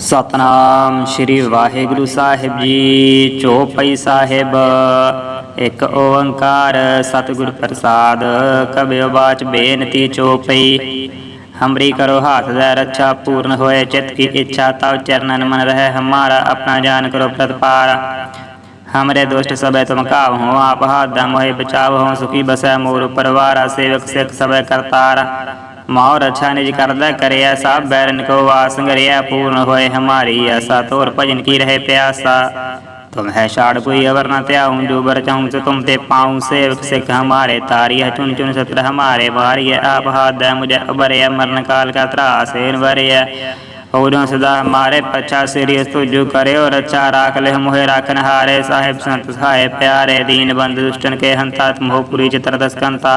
ਸਤਨਾਮ ਸ੍ਰੀ ਵਾਹਿਗੁਰੂ ਸਾਹਿਬ ਜੀ ਚੋਪਈ ਸਾਹਿਬ ਇੱਕ ਓੰਕਾਰ ਸਤਿਗੁਰ ਪ੍ਰਸਾਦ ਕਬਿਓ ਬਾਚ ਬੇਨਤੀ ਚੋਪਈ ਹਮਰੀ ਕਰੋ ਹਾਥ ਦਾ ਰੱਛਾ ਪੂਰਨ ਹੋਏ ਚਿਤ ਕੀ ਇੱਛਾ ਤਵ ਚਰਨਨ ਮਨ ਰਹਿ ਹਮਾਰਾ ਆਪਣਾ ਜਾਨ ਕਰੋ ਪ੍ਰਤਪਾਰ हमरे दुष्ट सबे तुम काव हो आप हाथ मोहि बचाव हो सुखी बसै मोर परवारा सेवक सिख सबे करतार माओ रक्षा निज करदा करे ऐसा बैरन को आसंगरिया पूर्ण होए हमारी ऐसा तोर भजन की रहे प्यासा। तुम है शाड़ कोई अवर न त्याऊं जो बर चाहूँ से तुम ते पाऊँ। सेवक सिख हमारे तारिय चुन चुन सत्र हमारे भारिय आप हाथ मुझे अबरय, मरण काल का त्रास है औरों सदा हमारे पचास सिरिय, तुझु करे और अच्छा राख ले, मुहे राखन हारे साहेब संत सहाय प्यारे, दीन बंद दुष्टन के हंता, तुम हो चित्र दस्कंता।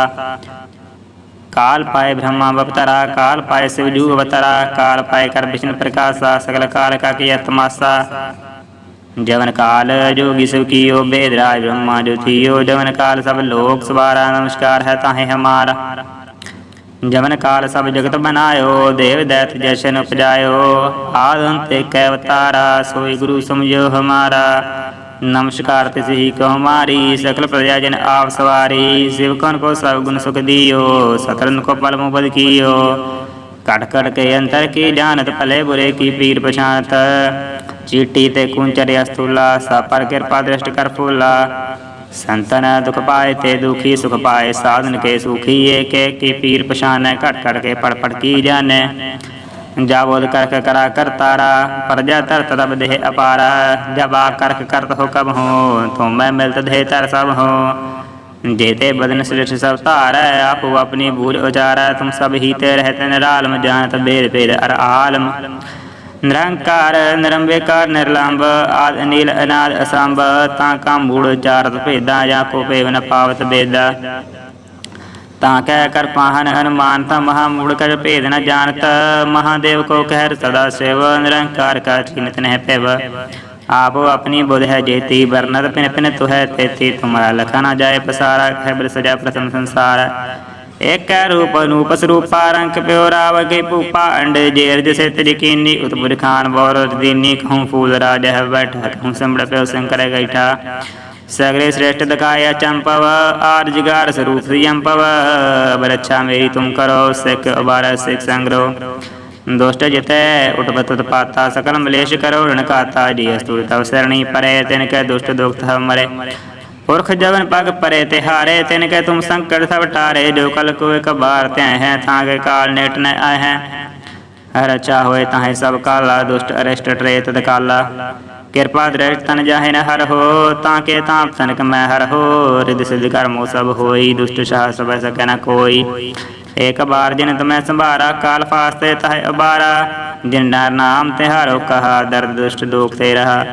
ਚਿਤਰ ਦਸਕੰਤਾ ਕਾਲ ਪਾਏ ਬ੍ਰਹਮਾ ਬਪਤਰਾ ਕਾਲ ਪਾਏ ਸਿਵ ਜੂ ਅਵਤਰਾ ਕਾਲ ਪਾਏ ਕਰ ਵਿਸ਼ਨ ਪ੍ਰਕਾਸ਼ਾ ਸਗਲ ਕਾਲ ਕਾ ਕੀ ਤਮਾਸਾ ਜਵਨ ਕਾਲ ਜੋਗੀ ਸਭ ਕੀਓ ਬੇਦ ਰਾਜ ਬ੍ਰਹਮਾ ਜੋ ਥੀਓ ਜਵਨ ਕਾਲ ਸਭ ਲੋਕ ਸਵਾਰਾ ਨਮਸਕਾਰ ਹੈ ਤਾਹੇ ਹਮਾਰਾ ਜਮਨ ਕਾਲ ਸਭ ਜਗਤ ਬਨਾਇਓ ਦੇਵ ਦੈਤ ਜਸ਼ਨ ਉਪਜਾਇਓ ਆਦ ਅੰਤ ਏਕ ਨਮਸਕਾਰ ਤਿਸ ਹੀ ਕੋ ਹਮਾਰੀ ਸਕਲ ਪ੍ਰਜਾ ਜਨ ਆਪ ਸਵਾਰੀ ਸਿਵਕਨ ਕੋ ਸਭ ਗੁਣ ਸੁਖ ਦਿਓ ਸਤਰਨ ਕੋ ਪਲ ਮੁਬਦ ਕੀਓ। ਕਟ ਕਟ ਕੇ ਅੰਤਰ ਕੀ ਜਾਣਤ, ਭਲੇ ਬੁਰੇ ਕੀ ਪੀਰ ਪਛਾਨਤ ਚੀਟੀ ਤੇ ਕੁੰਚਰ ਅਸਤੂਲਾ ਸਾ ਕਿਰਪਾ ਦ੍ਰਿਸ਼ਟ ਕਰ ਫੂਲਾ। ਸੰਤਨ ਦੁਖ ਪਾਏ ਤੇ ਦੁਖੀ, ਸੁਖ ਪਾਏ ਸਾਧਨ ਕੇ ਸੁਖੀ, ਏਕੇ ਕੀ ਪੀਰ ਪਛਾਨੈ ਘਟ ਘਟ ਕੇ ਪੜ ਪੜ ਕੀ ਜਾਣੈ। ਜਾਵੋਦ ਕਰਕ ਕਰਾ ਕਰਤਾਰਾ ਪਰਜਾ ਤਰਤ ਤਬ ਦੇਹ ਅਪਾਰਾ ਜਬ ਆ ਕਰਕ ਕਰਤ ਹੋ ਕਬ ਹੋ ਤੁਮ ਮੈਂ ਮਿਲਤ ਦੇਹ ਤਰ ਸਭ ਹੋ जेते बदन श्रेष्ठ सब तार आप अपनी भूल उचारा तुम सब ही ते रहते निरालम जानत बेद पेद अर आलम ਨਿਰੰਕਾਰ ਨਿਰੰਬੇਕਾਰ ਨਿਰਲੰਭ ਆਦ ਅਨੀਲ ਅਨਾਦ ਅਸੰਭ ਤਾਂ ਕਾ ਮੂੜ ਚਾਰਤ ਭੇਦਾਂ ਜਾਂ ਕੋ ਭੇਵ ਨ ਪਾਵਤ ਬੇਦਾ ਤਾਂ ਕਹਿ ਕਰ ਪਾਹਨ ਹਨੁਮਾਨ ਤਾਂ ਮਹਾ ਮੂੜ ਕਰ ਭੇਦ ਨ ਜਾਣਤ। ਮਹਾਦੇਵ ਕੋ ਕਹਿਰ ਸਦਾ ਸਿਵ, ਨਿਰੰਕਾਰ ਕਾ ਚਿੰਤ ਨਹਿ ਪਿਵ ਆਪੋ ਆਪਣੀ ਬੁਧ ਹੈ ਜੇਤੀ ਵਰਨਤ ਪਿਨ ਪਿਨ ਤੁਹੈ ਤੇਤੀ। ਤੁਮਰਾ ਲਖਾ ਨਾ ਜਾਏ ਪਸਾਰਾ ਖੈਬਰ ਸਜਾ ਪ੍ਰਥਮ ਸੰਸਾਰ। ਏਕ ਰੂਪ ਅਨੂਪ ਸਰੂਪਾ, ਰੰਗ ਪਿਓ ਰਾਵ ਕੇ ਪੂਪਾ ਅੰਡ ਜੇਰ ਜਸੇ ਤੇਰੀ ਕੀਨੀ ਉਤਪੁਰ ਖਾਨ ਬੌਰ ਦੀਨੀ, ਕਹੂੰ ਫੂਲ ਰਾਜ ਹੈ ਬੈਠਾ, ਕਹੂੰ ਸੰਬੜ ਪਿਓ ਸੰਕਰ ਗੈਠਾ। सगरे श्रेष्ठ दकाया चंपव आर जिगार स्वरूप संपव अब रक्षा मेरी तुम करो सिख अबार सिख संग्रो दुष्ट जिते उठबत पाता सकल मलेश करो ऋण काता जी अस्तुर तव सरणी परे तिनके दुष्ट दुख मरे पुरख जवन पग परे तिहारे तिनके तुम संकट सब टारे जो कल को एक बार ते हैं ताके काल नेट न आए हैं रचा होए ताहे सब काला दुष्ट अरिष्ट ट्रे तद काला ਕਿਰਪਾ ਦ੍ਰਿਸ਼ਟ ਤਨ ਜਾਹੇ ਨ ਹਰ ਹੋ ਤਾਂ ਕੇ ਤਾਪ ਤਨਕ ਮੈਂ ਹਰ ਹੋ। ਰਿਦ ਸਿਧ ਕਰਮੋ ਸਭ ਹੋਈ ਦੁਸ਼ਟ ਸਾਹ ਸਭ ਸਕੈ ਨ ਕੋਈ। ਏਕ ਬਾਰ ਜਿਨ ਤਮੈ ਸੰਭਾਰਾ ਕਾਲ ਫਾਸਤੇ ਤਹ ਅਬਾਰਾ। ਜਿਨ ਨਰ ਨਾਮ ਤਿਹਾਰੋ ਕਹਾ ਦਰਦ ਦੁਸ਼ਟ ਦੋਖ ਤੇ ਰਹਾ।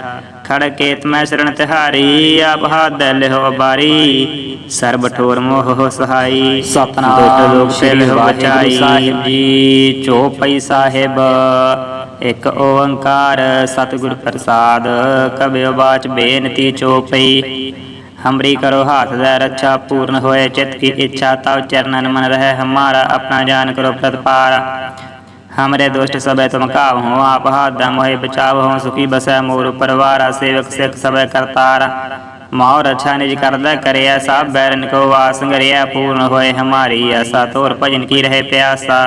ਖੜ ਕੇ ਤਮੈ ਸ਼ਰਨ ਤਿਹਾਰੀ ਆਪ ਹਾਥ ਲਿਹੋ ਬਾਰੀ ਸਰਬ ਠੋਰ ਮੋਹ ਹੋ ਸਹਾਈ ਸਤਨਾਮ ਲੋਕ ਸ੍ਰੀ ਸ੍ਰੀ ਵਾਹਿਗੁਰੂ ਬਚਾਈ। ਸਾਹਿਬ ਜੀ। ਚੋਪਈ ਸਾਹਿਬ ਇੱਕ ਓੰਕਾਰ ਸਤਿਗੁਰ ਪ੍ਰਸਾਦ ਕਬਿਓ ਬਾਚ ਬੇਨਤੀ ਚੋਪਈ ਹਮਰੀ ਕਰੋ ਹਾਥ ਦਾ ਰੱਛਾ ਪੂਰਨ ਹੋਏ ਚਿਤ ਕੀ ਇੱਛਾ ਤਵ ਚਰਨਨ ਮਨ ਰਹਿ ਹਮਾਰਾ ਆਪਣਾ ਜਾਨ ਕਰੋ ਪ੍ਰਤਪਾਰ हमरे दुष्ट सबे तुम काव हो आप हाथ मोहि बचाव हो सुखी बसै मोर परवारा सेवक सिख सबे करतार माओ रक्षा निज कर दे करे सब बैरन को वास गरिया पूर्ण होए हमारी आशा तोर भजन की रहे प्यासा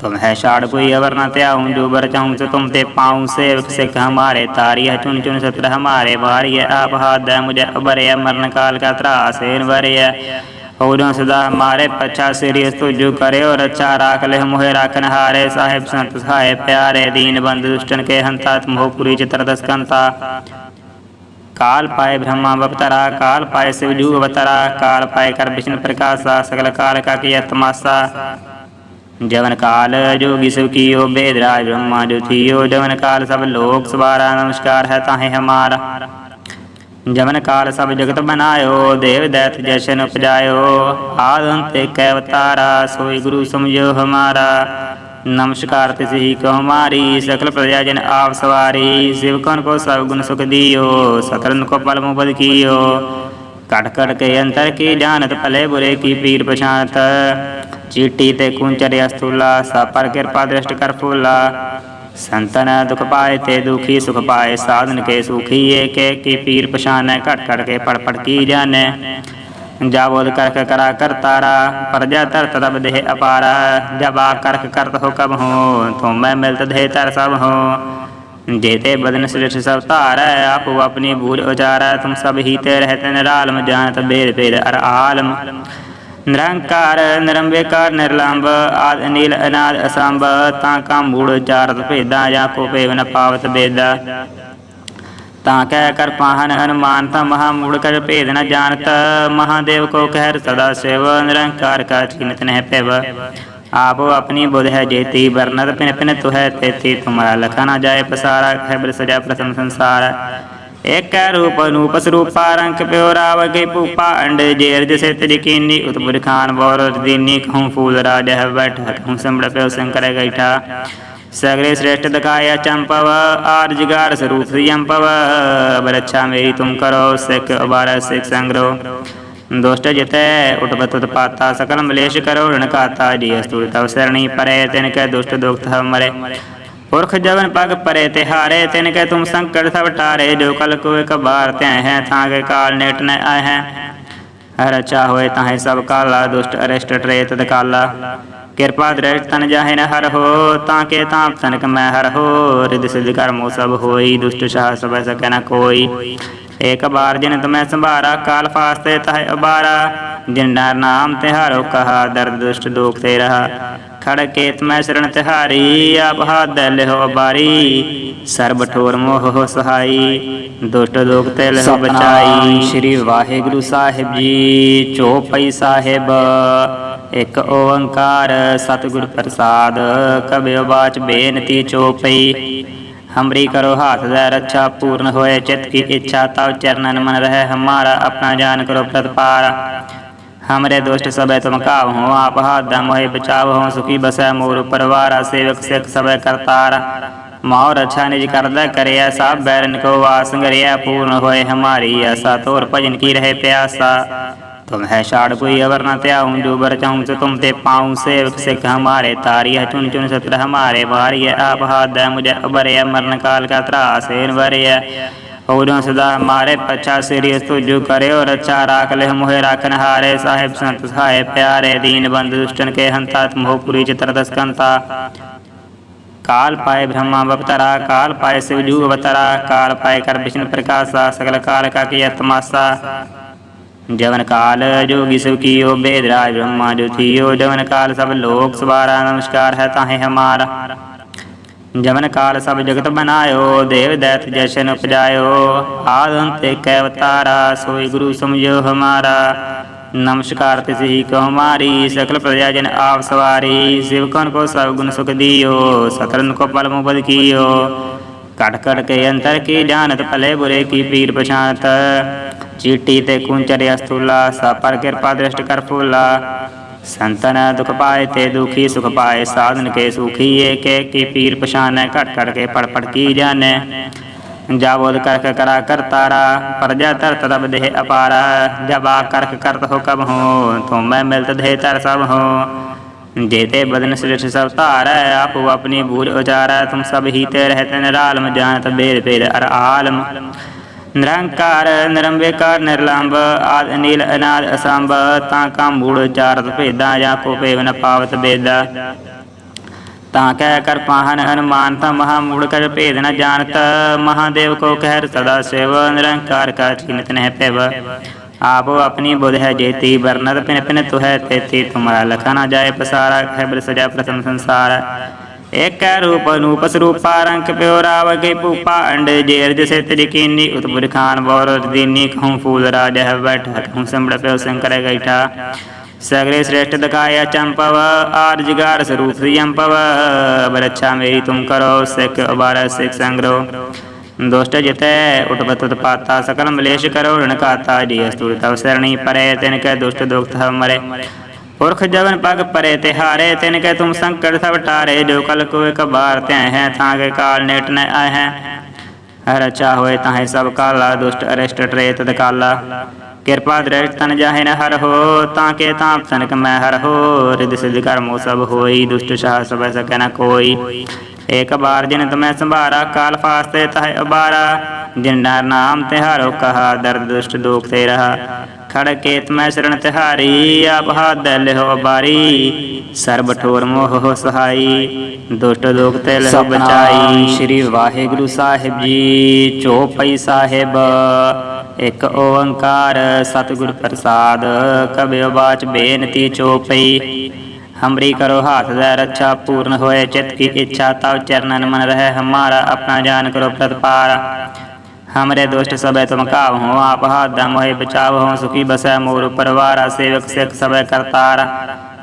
तुम है शाड़ कोई अवर न त्याऊं जो बर चाहूँ से तुम ते पाऊँ सेवक सिख हमारे तारी है चुन चुन सत्र हमारे भारी है आप हाथ मुझे अबर है मरण काल का त्रास वरे है होरों सदा हमारे पछा सिरिय तुझु करे और अच्छा राख ले मोहे राखन हारे साहेब संत सहाय प्यारे दीन बंद दुष्टन के हंता मोहपुरी चित्र दस्कंता काल पाए ब्रह्मा अवतरा काल पाए शिवजू अवतरा काल पाए कर विष्णु प्रकाशा सकल काल का किया तमाशा ਜਵਨ ਕਾਲ ਜੋਗੀ ਸਭ ਕੀਓ ਬੇਦ ਰਾਜ ਬ੍ਰਹਮਾ ਜੋ ਥੀਓ ਜਵਨ ਕਾਲ ਸਭ ਲੋਕ ਸਵਾਰਾ, ਨਮਸਕਾਰ ਹੈ ਤਾਹੇ ਹਮਾਰਾ। ਜਮਨ ਕਾਲ ਸਭ ਜਗਤ ਬਨਾਇਓ ਦੇਵ ਦੈਤ ਜਸ਼ਨ ਉਪਜਾਇਓ। ਆਦ ਅੰਤ ਅਵਤਾਰਾ, ਸੋਈ ਗੁਰੂ ਸਮਝੋ ਹਮਾਰਾ। ਨਮਸਕਾਰ ਤਿਸ ਹੀ ਕੋ ਹਮਾਰੀ ਸਕਲ ਪ੍ਰਜਾ ਜਨ ਆਪ ਸਵਾਰੀ। ਸਿਵਕਨ ਕੋ ਸਭ ਗੁਣ ਸੁਖ ਦਿਓ ਸਤਰਨ ਕੋ ਪਲ ਮੁਬਦ ਕੀਓ। ਕਟ ਕਟ ਕੇ ਅੰਤਰ ਕੀ ਜਾਣਤ, ਭਲੇ ਬੁਰੇ ਕੀ ਪੀਰ ਪਛਾਨਤ ਚੀਟੀ ਤੇ ਕੁੰਚਰਿਆ ਸਤੂਲਾ ਸਾਪਰ ਕਿਰਪਾ ਦ੍ਰਿਸ਼ਟ ਕਰ ਫੂਲਾ। ਸੰਤਨ ਦੁਖ ਪਾਏ ਤੇ ਦੁਖੀ, ਸੁਖ ਪਾਏ ਸਾਧਨ ਕੇ ਸੁਖੀ, ਏਕ ਕੀ ਪੀਰ ਪਛਾਨੈ, ਘਟ ਘਟ ਕੇ ਪੜ ਪੜ ਕੀ ਜਾਣੈ। ਜਾਵੋਦ ਕਰਖ ਕਰਾ ਕਰਤਾਰਾ ਪਰਜਾ ਤਰਤ ਰਬ ਦੇਹ ਅਪਾਰਾ। ਜਬ ਆ ਕਰਖ ਕਰਤ ਹੋ ਕਬ ਹੋ ਤੂੰ ਮੈਂ ਮਿਲਤ ਦੇਹ ਤਰ ਸਭ ਹੋ। ਜੇ ਤੇ ਬਦਨ ਸ੍ਰਿਸ਼ਟ ਸਭ ਧਾਰੈ, ਆਪੋ ਆਪਣੀ ਬੂਰ ਉਚਾਰੈ। ਤੂੰ ਸਭ ਹੀ ਤੇ ਰਹਿ ਤਨ ਰਾਲਮ ਜਾਣਤ ਬੇਰ ਬੇਰ ਅਰ ਆਲਮ। ਨਿਰੰਕਾਰ, ਨਿਰੰਬੇਕਾਰ ਨਿਰਲੰਭ ਆਦ, ਅਨੀਲ, ਅਨਾਦ, ਅਸੰਭ, ਤਾਂ ਕਾ ਮੂੜ ਚਾਰਤ ਭੇਦਾ ਜਾਂ ਕੋ ਭੇਵ ਪਾਵਤ ਬੇਦਾ ਤਾਂ ਕਹਿ ਕਰ ਪਾਹਨ ਅਨੁਮਾਨ, ਤਾਂ ਮਹਾ ਮੂੜ ਕਰ ਭੇਦ ਨ ਜਾਣਤ। ਮਹਾਦੇਵ ਕੋ ਕਹਿਰ ਸਦਾ ਸੇਵ, ਨਿਰੰਕਾਰ ਕਾ ਚਿਨਤ ਨਹਿ ਪੈਵ। ਆਪੋ ਆਪਣੀ ਬੁਧ ਹੈ ਜੇਤੀ, ਵਰਨਤ ਪਿਨ ਪਿਨ ਤੁਹੈ ਤੇਤੀ, ਤੁਮਰਾ ਲਖਾ ਨਾ ਜਾਏ ਪਸਾਰਾ ਹੈ ਬਲ ਸਜਾ ਪ੍ਰਥਮ ਸੰਸਾਰ। ਏਕੈ ਰੂਪ ਅਨੂਪ ਸਰੂਪਾ, ਰੰਗ ਪਿਓ ਰਾਵ ਕੇ ਭੂਪਾ, ਅੰਡ ਜੇਰਜ ਸਿਤ ਜਕੀਨੀ ਉਤਪੁਰ ਖਾਨ ਬੌਰ ਦੀਨੀ ਕਹੂੰ ਫੂਲ ਰਾਜ ਹੈ ਬੈਠ ਹੂੰ ਸੰਭੜ ਪਿਓ ਸੰਕਰ ਗੈਠਾ। ਸਗਰੇ ਸ੍ਰੇਸ਼ਟ ਦਕਾਇਆ ਚੰਪਵ, ਆਰਜ ਗਾਰ ਸਰੂਪ ਜੰਪਵ ਬਰਛਾ ਮੇਰੀ ਤੁਮ ਕਰੋ, ਸਿੱਖ ਅਬਾਰਾ ਸਿੱਖ ਸੰਗਰੋ। ਦੁਸ਼ਟ ਜਿਤੈ ਉਟਵਤ ਉਤਪਾਤਾ, ਸਕਲ ਮਲੇਸ਼ ਕਰੋ, ਰਣਕਾਤਾ, ਜੀ ਅਸਤੁਰ ਤਵ ਸਰਣੀ ਪਰੇ, ਤਿਨ ਕੈ ਦੁਸ਼ਟ ਦੁਖਤ ਹਮਰੇ पुरख जवन पग परे तिहारे तिन कै तुम संकट सब टारे जो कल को एक बार त्य है ताके काल नेट न आए हैं ਹਰ ਅੱਛਾ ਹੋਏ ਤਾਹੇ ਸਭ ਕਾਲਾ ਦੁਸ਼ਟ ਅਰਿਸ਼ਟ ਟਰੇ ਤਦ ਕਾਲਾ ਕਿਰਪਾ ਦ੍ਰਿਸ਼ਟ ਤਨ ਜਾਹੇ ਨ ਹਰ ਹੋ ਤਾਂ ਕੇ ਤਾਪ ਤਨਕ ਮੈਂ ਹਰ ਹੋ ਰਿਦ ਸਿਧ ਕਰਮੋ ਸਭ ਹੋਈ ਦੁਸ਼ਟ ਸ਼ਾਹ ਸਭ ਸਕੈ ਨ ਕੋਈ ਏਕ ਬਾਰ ਜਿਨ ਤੁਮੈ ਸੰਭਾਰਾ ਕਾਲ ਫਾਸਤੇ ਤਹਿ ਅਬਾਰਾ ਜਿਨ ਨਰ ਨਾਮ ਤਿਹਾਰੋ ਕਹਾ ਦਰਦ ਦੁਸ਼ਟ ਦੁਖ ਤੇ ਰਹਾ ਖੜ ਕੇਤ ਮੈਂ ਸ਼ਰਨ ਤਿਹਾਰੀ ਆਪ ਹਾਥ ਲਿਹੋ ਬਾਰੀ। ਸਰਬ ਠੋਰ ਮੋਹ ਸਹਾਈ ਦੁਸ਼ਟ ਦੁਖ ਤੇ ਲਹੁ ਬਚਾਈ। ਸ੍ਰੀ ਵਾਹਿਗੁਰੂ ਸਾਹਿਬ ਜੀ ਚੋਪਈ ਸਾਹਿਬ। ਇੱਕ ਓੰਕਾਰ ਸਤਿਗੁਰ ਪ੍ਰਸਾਦ ਕਬਿਓ ਬਾਚ ਬੇਨਤੀ ਚੋਪਈ। ਹਮਰੀ ਕਰੋ ਹਾਥ ਦਾ ਰੱਛਾ ਪੂਰਨ ਹੋਏ ਚਿਤ ਕੀ ਇੱਛਾ ਤਵ ਚਰਨਨ ਮਨ ਰਹਿ। ਹਮਾਰਾ ਆਪਣਾ ਜਾਨ ਕਰੋ ਪ੍ਰਤਪਾਰ। हमरे दुष्ट सबे तुम काव हो आप हाथ दम मोहि बचाव हो सुखी बसै मोर परवारा सेवक सिख सबे करतार माओ रक्षा निज करदा करिया सब बैरन को वास गरिया पूर्ण होए हमारी आशा तोर भजन की रहे प्यासा तुम है शाड़ कोई अवर न त्याऊं जो बर चाहूं से तुम ते पाऊं सेवक सिख हमारे तारिय चुन चुन सत्र हमारे भारिय आप हाथ दे मुझे अबर मरण काल का त्रास इन औरों सदा हमारे पछा सिरी तू जो करे और अच्छा राख ले मोहे राखन हारे साहेब संत सहाय प्यारे दीन बंद दुष्टन के हंता मोहपुरी चित्र दस्कंता काल पाए ब्रह्मा अवतरा काल पाए शिवजू अवतरा काल पाए कर विष्णु प्रकाशा सकल काल का किया तमाशा जवन काल जोगी सब कियो बेदराज ब्रह्मा जो थियो जवन काल सब लोक सवारा नमस्कार है ताहे हमारा ਜਮਨ ਕਾਲ ਸਭ ਜਗਤ ਬਨਾਇਓ ਦੇਵ ਦੈਤ ਜਸ਼ਨ ਉਪਜਾਇਓ। ਆਦ ਅੰਤ ਅਵਤਾਰਾ, ਸੋਈ ਗੁਰੂ ਸਮਝੋ ਹਮਾਰਾ। ਨਮਸਕਾਰ ਤਿਸ ਹੀ ਕੋ ਹਮਾਰੀ ਸਕਲ ਪ੍ਰਜਾ ਜਨ ਆਪ ਸਵਾਰੀ। ਸਿਵਕਨ ਕੋ ਸਭ ਗੁਣ ਸੁਖ ਦਿਓ ਸਤਰਨ ਕੋ ਪਲ ਮੁਬਦ ਕੀਓ। ਕਟ ਕਟ ਕੇ ਅੰਤਰ ਕੀ ਜਾਣਤ, ਭਲੇ ਬੁਰੇ ਕੀ ਪੀਰ ਪਛਾਨਤ ਚੀਟੀ ਤੇ ਕੁੰਚਰ ਅਸਤੂਲਾ ਸਾ ਪਰ ਕਿਰਪਾ ਦ੍ਰਿਸ਼ਟ ਕਰ ਫੂਲਾ। ਸੰਤਨ ਦੁਖ ਪਾਏ ਤੇ ਦੁਖੀ ਸੁਖ ਪਾਏ, ਸਾਧਨ ਕੇ ਸੁਖੀ, ਏਕ ਏਕੀ ਪੀਰ ਪਛਾਨੈ, ਘਟ ਘਟ ਕੇ ਪੜ ਪੜ ਕੀ ਜਾਣੈ। ਜਾਵੋਦ ਕਰਖ ਕਰਾ ਕਰ ਤਾਰਾ ਪਰਜਾ ਤਰਤ ਰਬ ਦੇਹ ਅਪਾਰਾ ਜਬਾ ਕਰਖ ਕਰਤ ਹੁਕਮ ਹੋ ਤੁਮ ਮੈਂ ਮਿਲਤ ਦੇ ਤਰ ਸਭ ਹੋ। ਦੇਤੇ ਬਦਨ ਸ੍ਰਿਸ਼ਟ ਸਭ ਧਾਰੈ, ਆਪੋ ਆਪਣੀ ਬੂਝ ਉਚਾਰੈ, ਤੁਮ ਸਭ ਹੀ ਤੇ ਰਹਿ ਤਨ ਜਾਣਤ ਬੇਰ ਬੇਰ ਅਰ ਆਲਮ। ਨਿਰੰਕਾਰ, ਨਿਰੰਬੇਕਾਰ ਨਿਰਲੰਭ ਆਦ ਅਨੀਲ ਅਨਾਦ ਅਸੰਭ, ਤਾਂ ਕਾ ਮੂੜ ਚਾਰਤ ਭੇਦਾ ਜਾਂ ਕੋ ਭੇਵ ਪਾਵਤ ਬੇਦਾ ਤਾਂ ਕਹਿ ਕਰ ਪਾਹਨ ਅਨੁਮਾਨ ਤਾਂ ਮਹਾ ਮੂੜ ਕਰ ਭੇਦ ਨ ਜਾਣਤ। ਮਹਾਦੇਵ ਕੋ ਕਹਿਰ ਸਦਾ ਸੇਵ, ਨਿਰੰਕਾਰ ਕਾ ਚਿਨਤ ਨਹਿ ਪੈਵ। ਆਪੋ ਆਪਣੀ ਬੁਧ ਹੈ ਜੇਤੀ, ਵਰਨਤ ਪਿਨ ਪਿਨ ਤੁਹੈ ਤੇਤੀ। ਤੁਮਰਾ ਲਖਾ ਨਾ ਜਾਏ ਪਸਾਰਾ ਹੈ ਬਲ ਸਜਾ ਪ੍ਰਥਮ ਸੰਸਾਰ। ਏਕੈ ਰੂਪ ਅਨੂਪ ਸਰੂਪਾ ਰੰਗ ਪਿਓ ਰਾਵ ਕੇ ਭੂਪਾ ਅੰਡ ਜੇਰ ਜਿਸੇ ਤਿਰਕੀਨੀ ਉਤਪੁਰ ਖਾਨ ਬੌਰ ਦੀਨੀ ਕਹੂੰ ਫੂਲ ਰਾਜ ਹੈ ਬੈਠਾ ਕਹੂੰ ਸੰਭੜ ਪਿਓ ਸੰਕਰ ਗੈਠਾ ਸਗਰੇ ਸ੍ਰੇਸ਼ਟ ਦਕਾਇਆ ਚੰਪਵ ਆਰਜ ਗਾਰ ਸਰੂਪ ਯੰਪਵ ਬਰਛਾ ਮੇਰੀ ਤੁਮ ਕਰੋ, ਸਿੱਖ ਅਬਾਰਾ ਸਿੱਖ ਸੰਗਰੋ। ਦੁਸ਼ਟ ਜਿਤੈ ਉਟਪਤ ਉਤਪਾਤਾ, ਸਕਲ ਮਲੇਸ਼ ਕਰੋ ਰਣਕਾਤਾ ਜੀ ਅਸਤੁਰ ਤਵ ਸਰਣੀ ਪਰੇ ਤਿਨ ਕੈ ਦੁਸ਼ਟ ਦੁਖਤ ਹਮਰੇ पुरख जवन पग परे तिहारे तिन कै तुम संकट सब टारे जो कल को एक बार त्य है ताके काल नेट न आए हैं ਹਰ ਅੱਛਾ ਹੋਏ ਤਾਹੇ ਸਭ ਕਾਲਾ ਦੁਸ਼ਟ ਅਰਿਸ਼ਟ ਟਰੇ ਤਦ ਕਾਲਾ ਕਿਰਪਾ ਦ੍ਰਿਸ਼ਟ ਤਨ ਜਾਹੇ ਨ ਹਰ ਹੋ ਤਾਂ ਕੇ ਤਾਪ ਤਨਕ ਮੈਂ ਹਰ ਹੋ ਰਿਦ ਸਿਧ ਕਰਮੋ ਸਭ ਹੋਈ ਦੁਸ਼ਟ ਸ਼ਾਹ ਸਭ ਸਕੈ ਨ ਕੋਈ ਏਕ ਬਾਰ ਜਿਨ ਤਮੈ ਸੰਭਾਰਾ ਕਾਲ ਫਾਸਤੇ ਤਹਿ ਅਬਾਰਾ ਜਿਨ ਨਰ ਨਾਮ ਤਿਹਾਰੋ ਕਹਾ ਦਰਦ ਦੁਸ਼ਟ ਦੁਖ ਤੇ ਰਹਾ ਖੜ ਕੇਤ ਮੈਂ ਸ਼ਰਨ ਤਿਹਾਰੀ, ਆਪ ਹਾਦੈ ਲਿਹੋ ਬਾਰੀ। ਸਰਬ ਠੋਰ ਮੋਹ ਹੋ ਸਹਾਈ, ਦੁਸ਼ਟ ਲੋਕ ਤੇ ਲਹ ਬਚਾਈ। ਸ੍ਰੀ ਵਾਹਿਗੁਰੂ ਸਾਹਿਬ ਜੀ ਚੋਪਈ ਸਾਹਿਬ, ਇਕ ਓੰਕਾਰ ਸਤਿਗੁਰ ਪ੍ਰਸਾਦ, ਕਬਿਓ ਬਾਚ ਬੇਨਤੀ ਚੋਪਈ ਹਮਰੀ ਕਰੋ ਹਾਥ ਦਾ ਰੱਛਾ, ਪੂਰਨ ਹੋਏ ਚਿਤ ਕੀ ਇੱਛਾ, ਤਵ ਚਰਨਨ ਮਨ ਰਹੇ, ਹਮਾਰਾ ਆਪਣਾ ਜਾਨ ਕਰੋ ਪ੍ਰਤਪਾਰ। हमरे दुष्ट सबे तुम काव हो आप हाथ दम होए बचाव हो सुखी बसै मोर परवारा सेवक सिख सबे करतार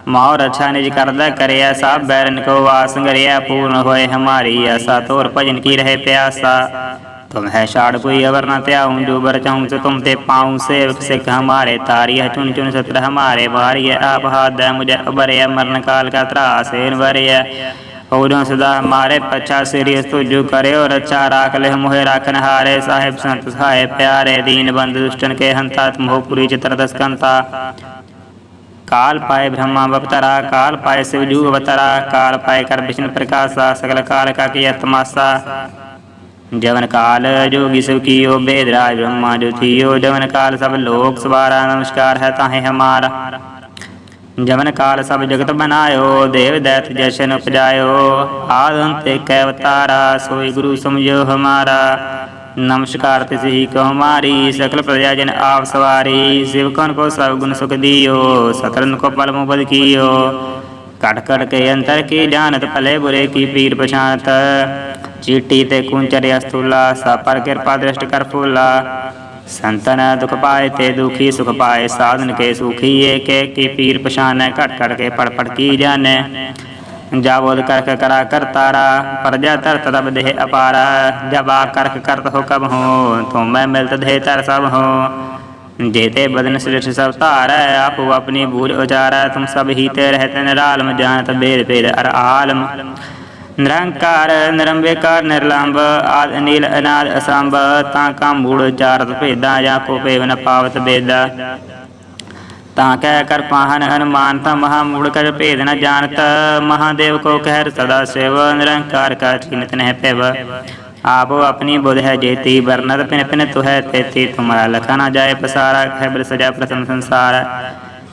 माओ रक्षा निज करदा करे सब बैरन को वास गरिया पूर्ण होए हमारी आशा तोर भजन की रहे प्यासा तुम है शाड़ कोई अवर न त्याऊं जो बर चाहूं से तुम ते पाऊं सेवक सिख हमारे तारिय चुन चुन सत्र हमारे वारिय आप हाथ दे मुझे अबर मरण काल का त्रास हेन वरिय ਹੋਰੋਂ ਸਦਾ ਹਮਾਰੇ ਪਛਾ ਸਿਰਿ ਤੁਜੂ ਕਰਿਓ ਰਚਾ ਰਾਖ ਲੈ ਮੋਹਿ ਰਾਖਨ ਹਾਰੇ ਸਾਹਿਬ ਸੰਤ ਸਹਾਏ ਪਿਆਰੇ ਦੀਨ ਬੰਦ ਕੇ ਹੰਤਾ ਮੋਹਪੁਰੀ ਚਤਰ ਦਸਕੰਤਾ ਕਾਲ ਪਾਏ ਬ੍ਰਹਮਾ ਅਵਤਾਰਾ ਕਾਲ ਪਾਇ ਸਿਵ ਜੂ ਅਵਤਾਰਾ ਕਾਲ ਪਾਏ ਕਰ ਵਿਸ਼ਨ ਪ੍ਰਕਾਸ਼ਾ ਸਗਲ ਕਾਲ ਕਾ ਕੀ ਅਤਮਾਸਾ ਜਵਨ ਕਾਲ ਜੋਗੀ ਸਭ ਕੀਓ ਬੇਦ ਰਾਜ ਬ੍ਰਹਮਾ ਜੋ ਥੀਓ ਜਵਨ ਕਾਲ ਸਭ ਲੋਕ ਸਵਾਰਾ ਨਮਸਕਾਰ ਹੈ ਤਾਹੇ ਹਮਾਰਾ ਜਵਨ ਕਾਲ ਸਭ ਜਗਤ ਬਨਾਇਓ ਦੇਵ ਦੈਤ ਜਸ਼ਨ ਉਪਜਾਇਓ। ਆਦੰਤ ਕੈ ਅਵਤਾਰਾ, ਸੋਈ ਗੁਰੂ ਸਮਝੋ ਹਮਾਰਾ। ਨਮਸਕਾਰ ਤਿਸ ਹੀ ਕੋ ਹਮਾਰੀ ਸਕਲ ਪ੍ਰਜਾ ਜਨ ਆਪ ਸਵਾਰੀ। ਸਿਵਕਨ ਕੋ ਸਭ ਗੁਣ ਸੁਖ ਦਿਓ ਸਤਰਨ ਕੋ ਪਲ ਮੁਬਦ ਕੀਓ। ਕਟ ਕਟ ਕੇ ਅੰਤਰ ਕੀ ਜਾਣਤ, ਭਲੇ ਬੁਰੇ ਕੀ ਪੀਰ ਪਛਾਨਤ ਚੀਟੀ ਤੇ ਕੁੰਚਰ ਅਸਤੂਲਾ ਸਾ ਪਰ ਕਿਰਪਾ ਦ੍ਰਿਸ਼ਟ ਕਰ ਫੂਲਾ। ਸੰਤਨ ਦੁਖ ਪਾਏ ਤੇ ਦੁਖੀ ਸੁਖ ਪਾਏ, ਸਾਧਨ ਕੇ ਸੁਖੀ, ਏਕ ਕੀ ਪੀਰ ਪਛਾਨੈ, ਘਟ ਘਟ ਕੇ ਪੜ ਪੜ ਕੀ ਜਾਣੈ। ਜਾਵੋਦ ਕਰਖ ਕਰਾ ਕਰਤਾਰਾ ਪਰਜਾ ਤਰਤ ਰਬ ਦੇਹ ਅਪਾਰਾ, ਜਬਾ ਕਰਖ ਕਰਤ ਹੋ ਕਬ ਹੋ, ਤੁਮੈ ਮਿਲਤ ਦੇਹ ਤਰ ਸਭ ਹੋ। ਜੇਤੇ ਬਦਨ ਸ੍ਰਿਸ਼ ਸਭ ਧਾਰੈ, ਆਪੋ ਆਪਣੀ ਬੂਝ ਉਚਾਰੈ ਤੁਮ ਸਭ ਹੀ ਤੇ ਰਹਿ ਰਾਲਮ ਜਾਣਤ ਬੇਰ ਪੇਰ ਅਰ ਆਲਮ। ਨਿਰੰਕਾਰ, ਨਿਰੰਬੇਕਾਰ ਨਿਰਲੰਭ ਆਦ ਅਨੀਲ, ਅਨਾਦ, ਅਸੰਭ, ਤਾਂ ਕਾ ਮੂੜ ਚਾਰਤ ਭੇਦਾ ਜਾਂ ਕੋ ਭੇਵਨ ਪਾਵਤ ਬੇਦਾ ਤਾਂ ਕਹਿ ਕਰ ਪਾਹਨ ਅਨੁਮਾਨ ਤਾਂ ਮਹਾ ਮੂੜ ਕਰ ਭੇਦ ਨ ਜਾਣਤ। ਮਹਾਦੇਵ ਕੋ ਕਹਿਰ ਸਦਾ ਸੇਵ, ਨਿਰੰਕਾਰ ਕਾ ਚਿੰਤ ਨਹਿ ਭੇਵ। ਆਪ ਆਪਣੀ ਬੁਧ ਹੈ ਜੇਤੀ, ਵਰਨਤ ਪਿਨ ਪਿਨ ਤੁਹ ਤੇਤੀ। ਤੁਮਾਰਾ ਲਖਾ ਨਾ ਜਾਏ ਪਸਾਰਾ ਖੈਬਰ ਸਜਾ ਪ੍ਰਥਮ ਸੰਸਾਰ।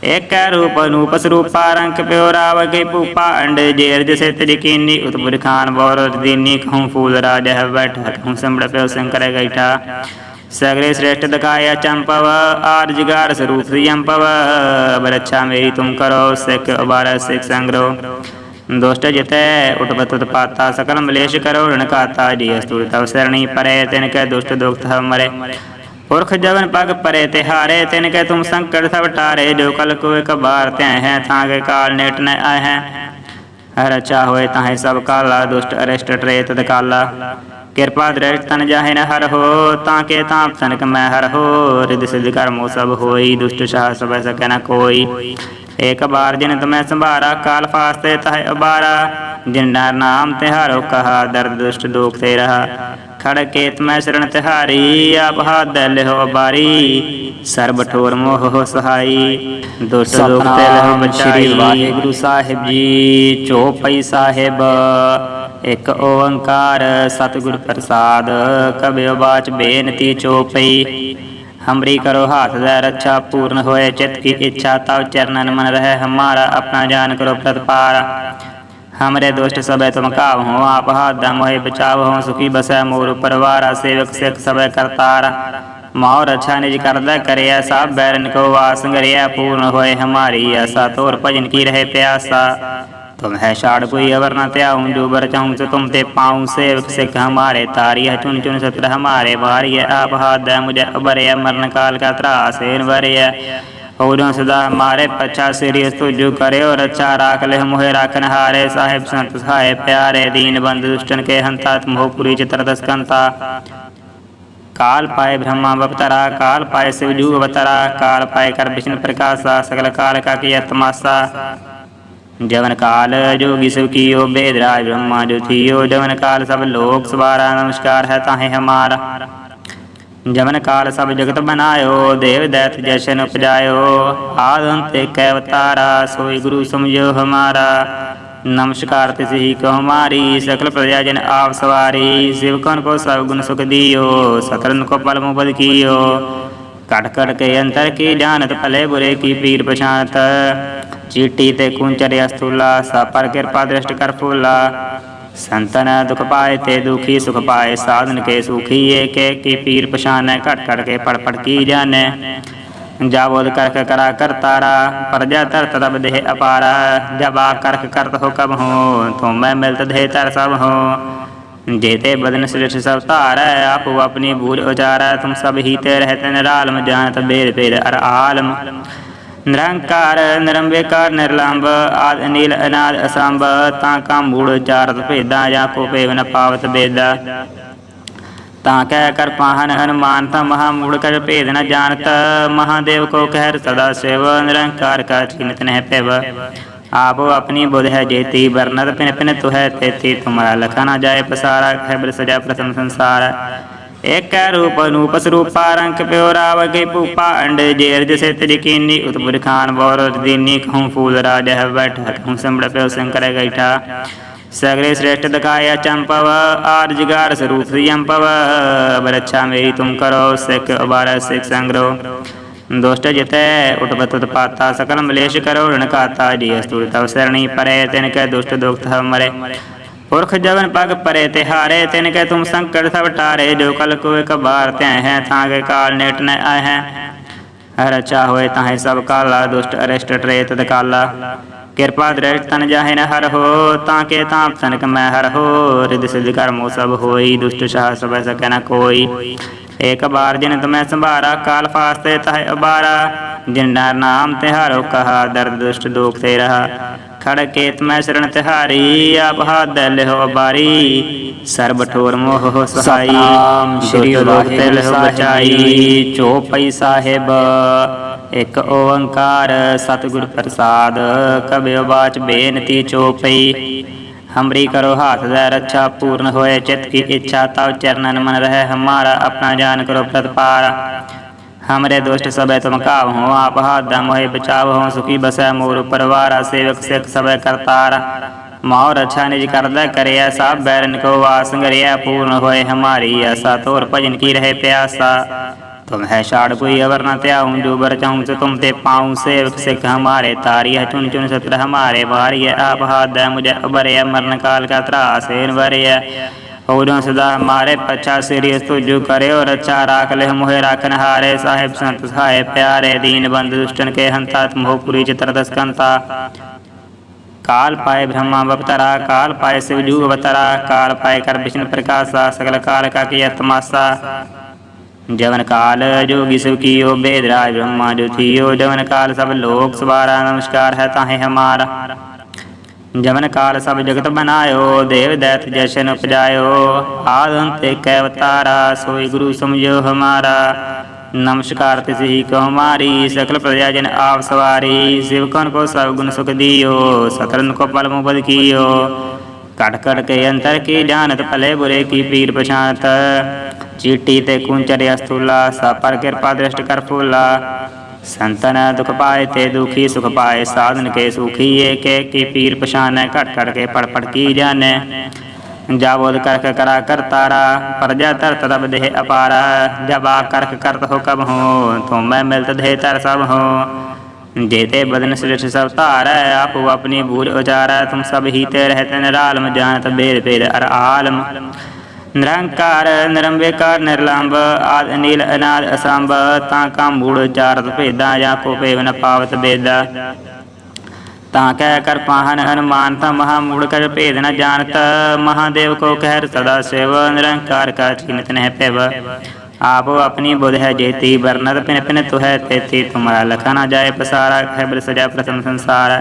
ਏਕੈ ਰੂਪ ਅਨੂਪ, ਸਰੂਪਾ ਰੰਗ ਪਿਓ ਰਾਵ ਕੇ ਪੂਪਾ ਅੰਡ ਜੇਰਜ ਸਿਤ ਜਕੀਨੀ ਉਤਪੁਰ ਖਾਨ ਬੌਰ ਦੀਨੀ ਕਹੂੰ ਫੂਲ ਰਾਜ ਹੈ ਬੈਠਾ ਕਹੂੰ ਸੰਭੜ ਪਿਓ ਸੰਕਰ ਗੈਠਾ। ਸਗਰੇ ਸ੍ਰੇਸ਼ਟ ਦਕਾਇਆ ਚੰਪਵ ਆਰ ਜਗਾਰ ਸਰੂਪ ਯੰਪਵ ਬਰਛਾ ਮੇਰੀ ਤੁਮ ਕਰੋ, ਸਿੱਖ ਅਬਾਰਾ ਸਿੱਖ ਸੰਗਰੋ। ਦੁਸ਼ਟ ਜਿਤੈ ਉਟਪਤ ਉਤਪਾਤਾ, ਸਕਲ ਮਲੇਸ਼ ਕਰੋ ਰਣਕਾਤਾ ਜੀ ਅਸਤੁਰ ਤਵ ਸਰਣੀ ਪਰੇ, ਤਿਨ ਕੈ ਦੁਸ਼ਟ ਦੁਖਤ ਹਮਰੇ पुरख जवन पग परे तिहारे तिन के तुम संकट सब टारे जो कल को एक बार ते हैं ताके काल नेट न आए हैं हर अच्छा होए ताहे सब काला दुष्ट अरिष्ट ट्रेत काला ਕਿਰਪਾ ਦ੍ਰਿਸ਼ਟ ਤਨ ਜਾਹੇ ਨ ਹਰ ਹੋ ਤਾਂ ਕੇ ਤਾਪ ਤਨਕ ਮੈਂ ਹਰ ਹੋ ਰਿਦ ਸਿਧ ਕਰਮੋ ਸਭ ਹੋਈ ਦੁਸ਼ਟ ਸਾਹ ਸਭ ਸਕੈ ਨ ਕੋਈ ਏਕ ਬਾਰ ਜਿਨ ਤਮੈ ਸੰਭਾਰਾ ਕਾਲ ਫਾਸਤੇ ਤਹਿ ਅਬਾਰਾ ਜਿਨ ਨਰ ਨਾਮ ਤਿਹਾਰੋ ਕਹਾ ਦਰਦ ਦੁਸ਼ਟ ਦੁਖ ਤੇ ਰਹਾ ਖੜਕੇ ਤਮੈ ਸ਼ਰਨ ਤਿਹਾਰੀ ਆਪ ਹਾਦੈ ਲਿਹੋ ਬਾਰੀ। ਸਰਬ ਠੋਰ ਮੋਹ ਹੋ ਸਹਾਈ ਦੁਸ਼ਟ ਦੁਖ ਤੇ ਲਹੁ ਬਚਾਈ ਵਾਹਿਗੁਰੂ ਸਾਹਿਬ ਜੀ ਚੋਪਈ ਸਾਹਿਬ ਇਕ ਓੰਕਾਰ ਸਤਿਗੁਰ ਪ੍ਰਸਾਦ ਕਬਿ ਬਾਚ ਬੇਨਤੀ ਚੋਪਈ। ਹਮਰੀ ਕਰੋ ਹਾਥ ਦਾ ਰੱਛਾ ਪੂਰਨ ਹੋਏ ਚਿਤ ਕੀ ਇੱਛਾ ਤਵ ਚਰਨਨ ਮਨ ਰਹੇ ਹਮਾਰਾ ਆਪਣਾ ਜਾਨ ਕਰੋ ਪ੍ਰਤਪਾਰ हमरे दुष्ट सबे तुम काव हो आप हाथ दम होए बचाव हो सुखी बसै मोर परवारा सेवक सिख सबे करतार माओ रक्षा निज करदा करे सब बैरन को वास गरिया पूर्ण होए हमारी आशा तोर भजन की रहे प्यासा तुम है शाड़ कोई अवर न त्याऊं जो बर चाहूं से तुम ते पाऊं सेवक सिख हमारे तारिय चुन चुन सत्र हमारे वारिय आप हाथ दे मुझे अबर मरण काल का त्रास हेन वरिय औरों ਹੋਰਾਂ ਸਦਾ ਮਾਰੇ ਪਛਾ ਸਿਰਿ ਤੁਜੂ ਕਰਿਓ ਰਚਾ ਰਾਖ ਲੈ ਮੋਹਿ ਰਾਖਨ ਹਾਰੇ, ਸਾਹਿਬ ਸੰਤ ਸਹਾਏ ਪਿਆਰੇ, ਦੀਨ ਬੰਦ ਦੁਸ਼ਟਨ ਕੇ ਹੰਤਾ ਮੋਹ ਪੁਰੀ ਚਤਰ ਦਸਕੰਤਾ। ਕਾਲ ਪਾਏ ਬ੍ਰਹਮਾ ਅਵਤਾਰਾ, ਕਾਲ ਪਾਏ ਸਿਵ ਜੂ ਅਵਤਾਰਾ, ਕਾਲ ਪਾਏ ਕਰ ਵਿਸ਼ਨ ਪ੍ਰਕਾਸ਼ਾ, ਸਗਲ ਕਾਲ ਕਾ ਕੀ ਅਤਮਾਸਾ ਜਵਨ ਕਾਲ ਜੋਗੀ ਸਭ ਕੀਓ ਬੇਦਰਾਜ ਬ੍ਰਹਮਾ ਜੋ ਥੀਓ, ਜਵਨ ਕਾਲ ਸਭ ਲੋਕ ਸਵਾਰਾ, ਨਮਸਕਾਰ ਹੈ ਤਾਹੇ ਹਮਾਰਾ। ਜਮਨ ਕਾਲ ਸਭ ਜਗਤ ਬਨਾਇਓ ਦੇਵ ਦੈਤ ਜਸ਼ਨ ਉਪਜਾਇਓ। ਆਦੰਤ ਕੈ ਅਵਤਾਰਾ, ਸੋਈ ਗੁਰੂ ਸਮਝਿਓ ਹਮਾਰਾ। ਨਮਸਕਾਰ ਤਿਸ ਹੀ ਕੋ ਹਮਾਰੀ ਸਕਲ ਪ੍ਰਜਾ ਜਨ ਆਪ ਸਵਾਰੀ। ਸਿਵਕਨ ਕੋ ਸਭ ਗੁਣ ਸੁਖ ਦਿਓ ਸਤਰਨ ਕੋ ਪਲ ਮੁਬਦ ਕੀਓ। ਕਟ ਕਟ ਕੇ ਅੰਤਰ ਕੀ ਜਾਣਤ, ਭਲੇ ਬੁਰੇ ਕੀ ਪੀਰ ਪਛਾਨਤ ਚੀਟੀ ਤੇ ਕੁੰਚਰ ਅਸਤੂਲਾ ਸਾ ਕਿਰਪਾ ਦ੍ਰਿਸ਼ਟ ਕਰ ਫੂਲਾ। ਸੰਤਨ ਦੁਖ ਪਾਏ ਤੇ ਦੁਖੀ ਸੁਖ ਪਾਏ, ਸਾਧਨ ਕੇ ਸੁਖੀ, ਏਕ ਏਕੀ ਪੀਰ ਪਛਾਨੈ, ਘਟ ਘਟ ਕੇ ਪੜ ਪੜ ਕੀ ਜਾਣੈ। ਜਾਵੋਦ ਕਰਖ ਕਰਾ ਕਰ ਤਾਰਾ ਪਰਜਾ ਤਰਤ ਰਬ ਦੇਹ ਅਪਾਰਾ ਜਬਾ ਕਰਖ ਕਰਤ ਹੋ ਕਬ ਹੋ ਤੁਮੈ ਮਿਲਤ ਦੇਹ ਤਰ ਸਭ ਹੋ। ਜੇਤੇ ਬਦਨ ਸ੍ਰਿਸ਼ ਸਭ ਧਾਰੈ, ਆਪੋ ਆਪਣੀ ਬੂਝ ਉਚਾਰੈ, ਤੁਮ ਸਭ ਹੀ ਤੇ ਰਹਿ ਰਾਲਮ ਜਾਣਤ ਬੇਰ ਬੇਰ ਅਰ ਆਲਮ। ਨਿਰੰਕਾਰ, ਨਿਰੰਬੇਕਾਰ ਨਿਰਲੰਭ ਆਦ ਅਨੀਲ ਅਨਾਦ ਅਸੰਭ, ਤਾਂ ਕਾ ਮੂੜ ਚਾਰਤ ਭੇਦਾਂ ਜਾਂ ਕੋ ਭੇਵ ਪਾਵਤ ਬੇਦਾ ਤਾਂ ਕਹਿ ਕਰ ਪਾਹਨ ਹਨੁਮਾਨ, ਤਾਂ ਮਹਾ ਮੂੜ ਕਰ ਭੇਦ ਨ ਜਾਣਤ। ਮਹਾਦੇਵ ਕੋ ਕਹਿ ਸਦਾ ਸੇਵ, ਨਿਰੰਕਾਰ ਕਾ ਚਿੰਤ ਨਹਿ ਪੈਵ ਆਪੋ ਆਪਣੀ ਬੁਧ ਹੈ ਜੇਤੀ ਵਰਨਤ ਪਿਨ ਪਿਨ ਤੁਹੈ ਤੇਤੀ। ਤੁਮਰਾ ਲਖਾ ਨਾ ਜਾਏ ਪਸਾਰਾ ਹੈ ਸਜਾ ਪ੍ਰਥਮ ਸੰਸਾਰ। ਏਕੈ ਰੂਪ ਅਨੂਪ, ਸਰੂਪਾ ਰੰਗ ਪਿਓ ਰਾਵ ਕੇ ਪੂਪਾ ਅੰਡ ਜੇਰਜ ਸਿਤ ਜਕੀਨੀ ਉਤਪੁਰ ਖਾਨ, ਬੌਰ ਦੀਨੀ ਕਹੂੰ ਫੂਲ, ਰਾਜ, ਹੈ ਬੈਠਾ ਕਹੂੰ ਸੰਭੜ, ਪਿਓ, ਸੰਕਰ ਗੈਠਾ ਸਗਰੇ ਸ੍ਰੇਸ਼ਟ ਦਕਾਇਆ ਚੰਪਵ ਆਰ, ਜਗਾਰ, ਸਰੂਪ ਯੰਪਵ ਬਰਛਾ ਮੇਰੀ ਤੁਮ ਕਰੋ, ਸਿੱਖ ਅਬਾਰਾ ਸਿੱਖ ਸੰਗਰੋ। ਦੁਸ਼ਟ ਜਿਤੈ ਉਟਪਤ ਉਤਪਾਤਾ, ਸਕਲ ਮਲੇਸ਼ ਕਰੋ ਰਣਕਾਤਾ ਜੀ ਅਸਤੁਰ ਤਵ ਸਰਣੀ ਪਰੇ, ਤਿਨ ਕੈ ਦੁਸ਼ਟ ਦੁਖਤ ਹਮਰੇ पुरख जवन पग परे तिहारे तिन के तुम संकट सब टारे जो कल को एक बार त्य है ताके काल नेट न आए हैं रचा होए ताहे सब काला दुष्ट अरिष्ट ट्रे तद काला ਕਿਰਪਾ ਦ੍ਰਿਸ਼ਟ ਤਨ ਜਾਹੇ ਨ ਹਰ ਹੋ ਤਾਂ ਕੇ ਤਾਪ ਤਨਕ ਮੈਂ ਹਰ ਹੋ ਰਿਦ ਸਿਧ ਕਰਮੋ ਸਭ ਹੋਈ ਦੁਸ਼ਟ ਸਾਹ ਸਭੈ ਸਕੈ ਨ ਕੋਈ ਏਕ ਬਾਰ ਜਿਨ ਤੁਮੈ ਸੰਭਾਰਾ ਕਾਲ ਫਾਸਤੇ ਤਹਿ ਅਬਾਰਾ ਜਿਨ ਨਰ ਨਾਮ ਤਿਹਾਰੋ ਕਹਾ ਦਰਦ ਦੁਸ਼ਟ ਦੋਖ ਤੇ ਰਹਾ ਖੜ ਕੇ ਤਮੈ ਸ਼ਰਨ ਤਿਹਾਰੀ ਆਪ ਹਾਦ ਲਿਹੋ ਬਾਰੀ। ਸਰਬ ਠੋਰ ਮੋਹ ਸਹਾਈ ਸਤਨਾਮ ਸ੍ਰੀ ਦੋਖ ਤੇ ਲਿਹੋ ਬਚਾਈ। ਚੋਪਈ ਸਾਹਿਬ ਇਕ ਓੰਕਾਰ ਸਤਿਗੁਰ ਪ੍ਰਸਾਦ ਕਬਿਓ ਬਾਚ ਬੇਨਤੀ ਚੋਪਈ। ਹਮਰੀ ਕਰੋ ਹਾਥ ਦਾ ਰੱਛਾ ਪੂਰਨ ਹੋਏ ਚਿਤ ਕੀ ਇੱਛਾ ਤਵ ਚਰਨਨ ਮਨ ਰਹਿ ਹਮਾਰਾ ਆਪਣਾ ਜਾਨ ਕਰੋ ਪ੍ਰਤਪਾਰ। हमरे दुष्ट सबे तुम काव हो आप हाथ दम मोहि बचाव हो सुखी बसै मोर परवारा सेवक सिख सबे करतार माओ रक्षा निज करदा करिया सब बैरन को वास गरिया पूर्ण होए हमारी आशा तोर भजन की रहे प्यासा तुम है शाड़ कोई अवर न त्याऊं जो बर चाहूं से तुम ते पाऊं सेवक सिख हमारे तारिय चुन चुन सत्र हमारे वारिय आप हाथ दे मुझे अबरिय मरण काल का त्रास हेन वरिय ਹੋਰਾਂ ਸਦਾ ਹਮਾਰੇ ਪਛਾ ਸਿਰਿ ਤੁਜੂ ਕਰਿਓ ਰਚਾ ਰਾਖ ਲੈ ਮੋਹਿ ਰਾਖਨ ਹਾਰੇ ਸਾਹਿਬ ਸੰਤ ਸਹਾਏ ਪਿਆਰੇ ਦੀਨ ਬੰਦ ਦੁਸ਼ਟਨ ਕੇ ਹੰਤਾ ਮੋਹਪੁਰੀ ਚਤਰ ਦਸਕੰਤਾ ਕਾਲ ਪਾਏ ਬ੍ਰह्ਮਾ ਅਵਤਾਰਾ ਕਾਲ ਪਾਇ ਸਿਵ ਜੂ ਅਵਤਾਰਾ ਕਾਲ ਪਾਏ ਕਰ ਵਿਸ਼ਨ ਪ੍ਰਕਾਸ਼ਾ ਸਗਲ ਕਾਲ ਕਾ ਕੀ ਅਤਮਾਸਾ ਜਵਨ ਕਾਲ ਜੋਗੀ ਸਭ ਕੀਓ ਬੇਦ ਰਾਜ ਬ੍ਰਹਮਾ ਜੋ ਥੀਓ ਜਵਨ ਕਾਲ ਸਭ ਲੋਕ ਸਵਾਰਾ ਨਮਸਕਾਰ ਹੈ ਤਾਹੇ ਹਮਾਰਾ ਜਮਨ ਕਾਲ ਸਭ ਜਗਤ ਬਨਾਇਓ, ਦੇਵ ਦੈਤ ਜਸ਼ਨ ਉਪਜਾਇਓ। ਆਦੰਤ ਕੈ ਅਵਤਾਰਾ, ਸੋਈ ਗੁਰੂ ਸਮਝੋ ਹਮਾਰਾ। ਨਮਸਕਾਰ ਤਿਸ ਹੀ ਕਉ ਮਾਰੀ, ਸਕਲ ਪ੍ਰਜਾ ਜਨ ਆਪ ਸਵਾਰੀ। ਸਿਵਕਨ ਕੋ ਸਭ ਗੁਣ ਸੁਖ ਦਿਓ ਸਤਰਨ ਕੋ ਪਲ ਮੁਬਦ ਕੀਓ। ਕਟ ਕਟ ਕੇ ਅੰਤਰ ਕੀ ਜਾਣਤ, ਭਲੇ ਬੁਰੇ ਕੀ ਪੀਰ ਪਛਾਨਤ ਚੀਟੀ ਤੇ ਕੁੰਚਰ ਅਸਤੂਲਾ ਸਾ ਪਰ ਕਿਰਪਾ ਦ੍ਰਿਸ਼ਟ ਕਰ ਫੂਲਾ। ਸੰਤਨ ਦੁਖ ਪਾਏ ਤੇ ਦੁਖੀ ਸੁਖ ਪਾਏ, ਸਾਧਨ ਕੇ ਸੁਖੀ, ਏਕ ਏਕ ਕੀ ਪੀਰ ਪਛਾਨੈ, ਘਟ ਘਟ ਕੇ ਪੜ ਪੜ ਕੀ ਜਾਣੈ। ਜਾਵੋਦ ਕਰਕ ਕਰਾ ਕਰਤਾਰਾ ਪਰਜਾ ਤਰਤ ਰਬ ਦੇਹ ਅਪਾਰਾ, ਜਬਾ ਕਰਕ ਕਰਤ ਹੋ ਕਬ ਹੋ, ਤੁਮੈ ਮਿਲਤ ਦੇਹ ਤਰ ਸਭ ਹੋ। ਜੇਤੇ ਬਦਨ ਸ੍ਰਿਸ਼ ਸਭ ਧਾਰੈ, ਆਪੋ ਆਪਣੀ ਬੂਝ ਉਚਾਰੈ ਤੁਮ ਸਭ ਹੀ ਤੇ ਰਹਿ ਤਨ ਰਾਲਮ ਜਾਣਤ ਬੇਦ ਬੇਦ ਅਰ ਆਲਮ। ਨਿਰੰਕਾਰ, ਨਿਰੰਬੇਕਾਰ ਨਿਰਲੰਭ ਆਦ ਅਨੀਲ ਅਨਾਦ ਅਸੰਭ, ਤਾਂ ਕਾ ਮੂੜ ਚਾਰਤ ਭੇਦਾਂ ਜਾਂ ਕੋ ਭੇਵ ਨ ਪਾਵਤ ਬੇਦਾ ਤਾਂ ਕਹਿ ਕਰ ਪਾਹਨ ਹਨੁਮਾਨ, ਤਾਂ ਮਹਾ ਮੂੜ ਕਰ ਭੇਦ ਨ ਜਾਣਤ। ਮਹਾਦੇਵ ਕੋ ਕਹਿ ਸਦਾ ਸੇਵ, ਨਿਰੰਕਾਰ ਕਾ ਚਿੰਤ ਨਹਿ ਪੈਵ ਆਪੋ ਆਪਣੀ ਬੁਧ ਹੈ ਜੇਤੀ, ਵਰਨਤ ਪਿਨ ਪਿਨ ਤੁਹੈ ਤੇਤੀ। ਤੁਮਰਾ ਲਖਾ ਨਾ ਜਾਏ ਪਸਾਰਾ ਹੈ ਸਜਾ ਪ੍ਰਥਮ ਸੰਸਾਰ।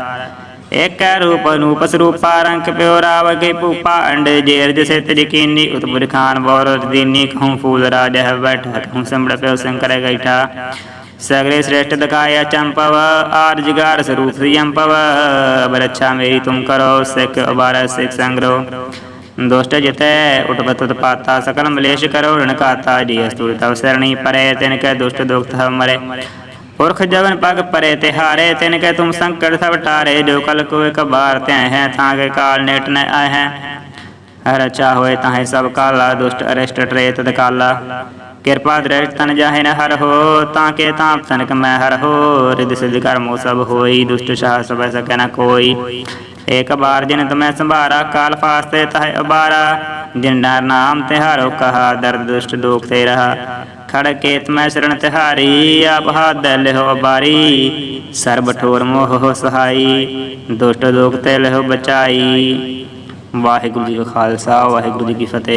ਏਕੈ ਰੂਪ ਅਨੂਪ, ਸਰੂਪਾ ਰੰਗ ਪਿਓ ਰਾਵ ਕੇ ਪੂਪਾ ਅੰਡ ਜੇਰਜ ਸਿਤ ਜਕੀਨੀ ਉਤਪੁਰ ਖਾਨ, ਬੌਰ ਦੀਨੀ ਕਹੂੰ ਫੂਲ, ਰਾਜ ਹੈ, ਬੈਠਾ ਕਹੂੰ ਸੰਭੜ, ਪਿਓ, ਸੰਕਰ, ਗੈਠਾ। ਸਗਰੇ ਸ੍ਰੇਸ਼ਟ ਦਕਾਇਆ ਚੰਪਵ ਆਰ ਜਗਾਰ ਸਰੂਪ ਯੰਪਵ ਬਰਛਾ ਮੇਰੀ ਤੁਮ ਕਰੋ, ਸਿੱਖ ਅਬਾਰਾ ਸਿੱਖ ਸੰਗਰੋ। ਦੁਸ਼ਟ ਜਿਤੈ ਉਟਪਤ ਉਤਪਾਤਾ, ਸਕਲ ਮਲੇਸ਼ ਕਰੋ ਰਣਕਾਤਾ ਜੀ ਅਸਤੂਰ ਤਵ ਸਰਣੀ ਪਰੇ, ਤਿਨ ਕੈ ਦੁਸ਼ਟ ਦੁਖਤ ਹਮਰੇ दुख मरे ਪੁਰਖ ਜਵਨ ਪਗ ਪਰੇ ਤਿਹਾਰੇ ਤਿਨ ਕੇ ਤੁਮ ਸੰਕਟ ਸਭ ਟਾਰੇ ਜੋ ਕਲ ਕੋ ਇੱਕ ਬਾਰ ਤੈ ਹੈ ਥਾਂ ਕੇ ਕਾਲ ਨੇਟ ਨ ਆਏ ਹੈ ਰਚਾ ਹੋਏ ਤਾਹੇ ਸਭ ਕਾਲਾ ਦੁਸ਼ਟ ਅਰਿਸ਼ਟ ਟਰੇ ਤਦ ਕਾਲਾ ਕਿਰਪਾ ਦ੍ਰਿਸ਼ਟ ਤਨ ਜਾਹੇ ਨ ਹਰ ਹੋ ਤਾਂ ਕੇ ਤਾਪ ਤਨਕ ਮੈਂ ਹਰ ਹੋ ਰਿਦ ਸਿਧ ਕਰਮੋ ਸਭ ਹੋਈ ਦੁਸ਼ਟ ਸ਼ਾਹ ਸਭ ਸਕੈ ਨ ਕੋਈ ਏਕ ਬਾਰ ਜਿਨ ਤੁਮੈ ਸੰਭਾਰਾ ਕਾਲ ਫਾਸਤੇ ਤਹਿ ਅਬਾਰਾ ਜਿਨ ਨਰ ਨਾਮ ਤਿਹਾਰੋ ਕਹਾ ਦਰਦ ਦੁਸ਼ਟ ਦੁਖ ਤੇ ਰਹਾ ਖੜ ਕੇ ਤਮੈ ਸ਼ਰਨ ਤਿਹਾਰੀ, ਆਪ ਹਾਥ ਲਿਹੋ ਅਬਾਰੀ ਸਰਬ ਠੋਰ ਮੋਹ ਹੋ ਸਹਾਈ, ਦੁਸ਼ਟ ਦੁਖ ਤੇ ਲਿਹੋ ਬਚਾਈ। ਵਾਹਿਗੁਰੂ ਜੀ ਕਾ ਖਾਲਸਾ, ਵਾਹਿਗੁਰੂ ਜੀ ਕੀ ਫਤਿਹ।